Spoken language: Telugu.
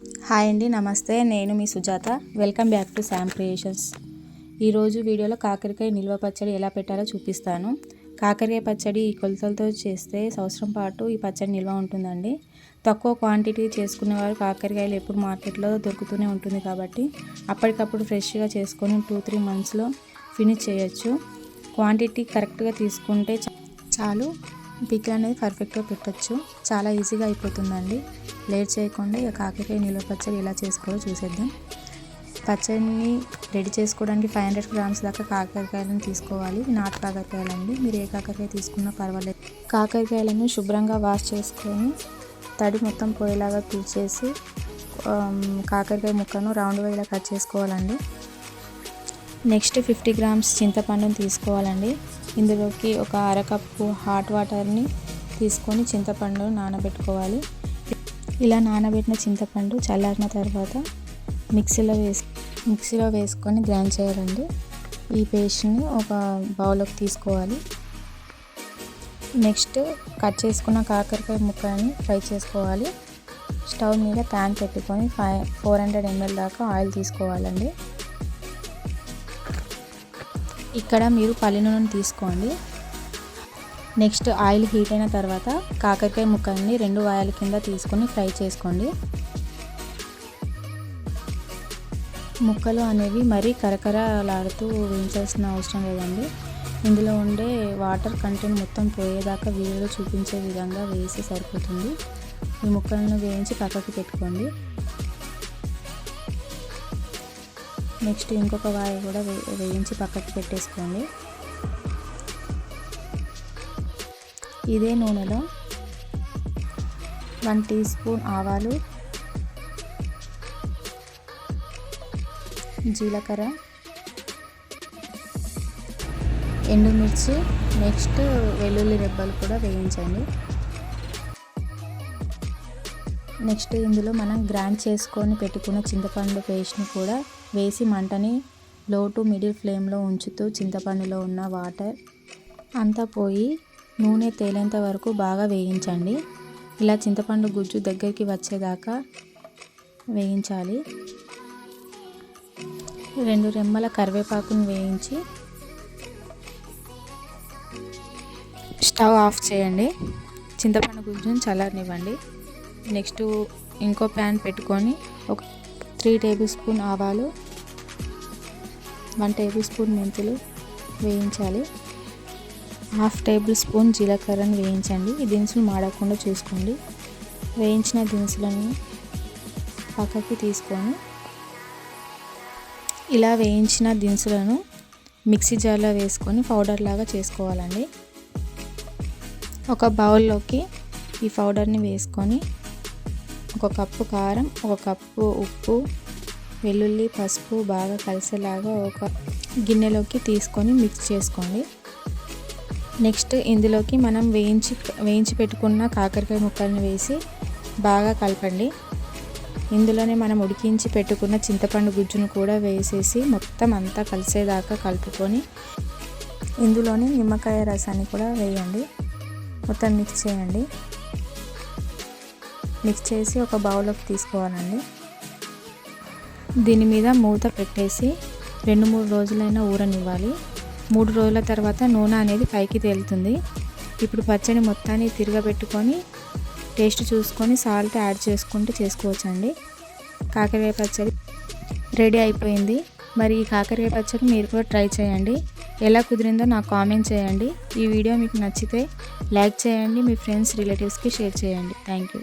హాయ్ అండి నమస్తే. నేను మీ Sujatha. Welcome back to Sam Creations ఈరోజు వీడియోలో కాకరకాయ నిల్వ పచ్చడి ఎలా పెట్టాలో చూపిస్తాను. కాకరకాయ పచ్చడి ఈ కొలతలతో చేస్తే సంవత్సరం పాటు ఈ పచ్చడి నిల్వ ఉంటుందండి. తక్కువ క్వాంటిటీ చేసుకునే వారు కాకరకాయలు ఎప్పుడు మార్కెట్లో దొరుకుతూనే ఉంటుంది కాబట్టి అప్పటికప్పుడు ఫ్రెష్గా చేసుకొని టూ త్రీ మంత్స్లో ఫినిష్ చేయొచ్చు. క్వాంటిటీ కరెక్ట్గా తీసుకుంటే చాలు. పిక్ అనేది పర్ఫెక్ట్గా పెట్టచ్చు. చాలా ఈజీగా అయిపోతుందండి. లేట్ చేయకుండా ఇక కాకరకాయ నిలువ పచ్చడి ఎలా చేసుకోవాలో చూసేద్దాం. పచ్చడిని రెడీ చేసుకోవడానికి ఫైవ్ హండ్రెడ్ గ్రామ్స్ దాకా కాకరకాయలను తీసుకోవాలి. నాటు కాకరకాయలండి. మీరు ఏ కాకరకాయ తీసుకున్నా పర్వాలేదు. కాకరకాయలను శుభ్రంగా వాష్ చేసుకొని తడి మొత్తం పోయేలాగా తీసేసి కాకరకాయ ముక్కను రౌండ్గా ఇలా కట్ చేసుకోవాలండి. నెక్స్ట్ ఫిఫ్టీ గ్రామ్స్ చింతపండుని తీసుకోవాలండి. ఇందులోకి ఒక అరకప్పు హాట్ వాటర్ని తీసుకొని చింతపండు నానబెట్టుకోవాలి. ఇలా నానబెట్టిన చింతపండు చల్లారిన తర్వాత మిక్సీలో వేసి మిక్సీలో వేసుకొని గ్రైండ్ చేయాలండి. ఈ పేస్ట్ని ఒక బౌల్లోకి తీసుకోవాలి. నెక్స్ట్ కట్ చేసుకున్న కాకరకాయ ముక్కని ఫ్రై చేసుకోవాలి. స్టవ్ మీద ప్యాన్ పెట్టుకొని ఫైవ్ ఫోర్ హండ్రెడ్ ఎంఎల్ దాకా ఆయిల్ తీసుకోవాలండి. ఇక్కడ మీరు పల్లి నూనెను తీసుకోండి. నెక్స్ట్ ఆయిల్ హీట్ అయిన తర్వాత కాకరకాయ ముక్కల్ని రెండు వాయాల కింద తీసుకొని ఫ్రై చేసుకోండి. ముక్కలు అనేవి మరీ కరకరలాడుతూ వేయించాల్సిన అవసరం లేదండి. ఇందులో ఉండే వాటర్ కంటెంట్ మొత్తం పోయేదాకా వీడియోలో చూపించే విధంగా వేసి సరిపోతుంది. ఈ ముక్కలను వేయించి పక్కకి పెట్టుకోండి. నెక్స్ట్ ఇంకొక వాయి కూడా వే వేయించి పక్కకి పెట్టేసుకోండి. ఇదే నూనెలో వన్ టీ స్పూన్ ఆవాలు జీలకర్ర ఎండుమిర్చి నెక్స్ట్ వెల్లుల్లి రెబ్బలు కూడా వేయించండి. నెక్స్ట్ ఇందులో మనం గ్రైండ్ చేసుకొని పెట్టుకున్న చింతపండు పేస్ట్ని కూడా వేసి మంటని లో టు మిడిల్ ఫ్లేమ్లో ఉంచుతూ చింతపండులో ఉన్న వాటర్ అంతా పోయి నూనె తేలేంత వరకు బాగా వేయించండి. ఇలా చింతపండు గుజ్జు దగ్గరికి వచ్చేదాకా వేయించాలి. రెండు రెమ్మల కరివేపాకును వేయించి స్టవ్ ఆఫ్ చేయండి. చింతపండు గుజ్జును చల్లనివ్వండి నెక్స్ట్ ఇంకో ప్యాన్ పెట్టుకొని ఒక త్రీ టేబుల్ స్పూన్ ఆవాలు వన్ టేబుల్ స్పూన్ మెంతులు వేయించాలి. హాఫ్ టేబుల్ స్పూన్ జీలకర్రను వేయించండి. ఈ దినుసులు మాడకుండా చూసుకోండి. వేయించిన దినుసులను పక్కకి తీసుకొని ఇలా వేయించిన దినుసులను మిక్సీ జార్లో వేసుకొని పౌడర్ లాగా చేసుకోవాలండి. ఒక బౌల్లోకి ఈ పౌడర్ని వేసుకొని ఒక కప్పు కారం ఒక కప్పు ఉప్పు వెల్లుల్లి పసుపు బాగా కలిసేలాగా ఒక గిన్నెలోకి తీసుకొని మిక్స్ చేసుకోండి. నెక్స్ట్ ఇందులోకి మనం వేయించి వేయించి పెట్టుకున్న కాకరకాయ ముక్కల్ని వేసి బాగా కలపండి. ఇందులోనే మనం ఉడికించి పెట్టుకున్న చింతపండు గుజ్జును కూడా వేసేసి మొత్తం అంతా కలిసేదాకా కలుపుకొని ఇందులోనే నిమ్మకాయ రసాన్ని కూడా వేయండి. మొత్తం మిక్స్ చేయండి. మిక్స్ చేసి ఒక బౌల్లోకి తీసుకోవాలండి. దీని మీద మూత పెట్టేసి రెండు మూడు రోజులైనా ఊరనివ్వాలి. మూడు రోజుల తర్వాత నూనె అనేది పైకి తేలుతుంది. ఇప్పుడు పచ్చడి మొత్తాన్ని తిరగబెట్టుకొని టేస్ట్ చూసుకొని సాల్ట్ యాడ్ చేసుకుంటూ చేసుకోవచ్చండి. కాకరకాయ పచ్చడి రెడీ అయిపోయింది. మరి ఈ కాకరకాయ పచ్చడి మీరు కూడా ట్రై చేయండి. ఎలా కుదిరిందో నాకు కామెంట్ చేయండి. ఈ వీడియో మీకు నచ్చితే లైక్ చేయండి మీ ఫ్రెండ్స్ రిలేటివ్స్కి షేర్ చేయండి. Thank you.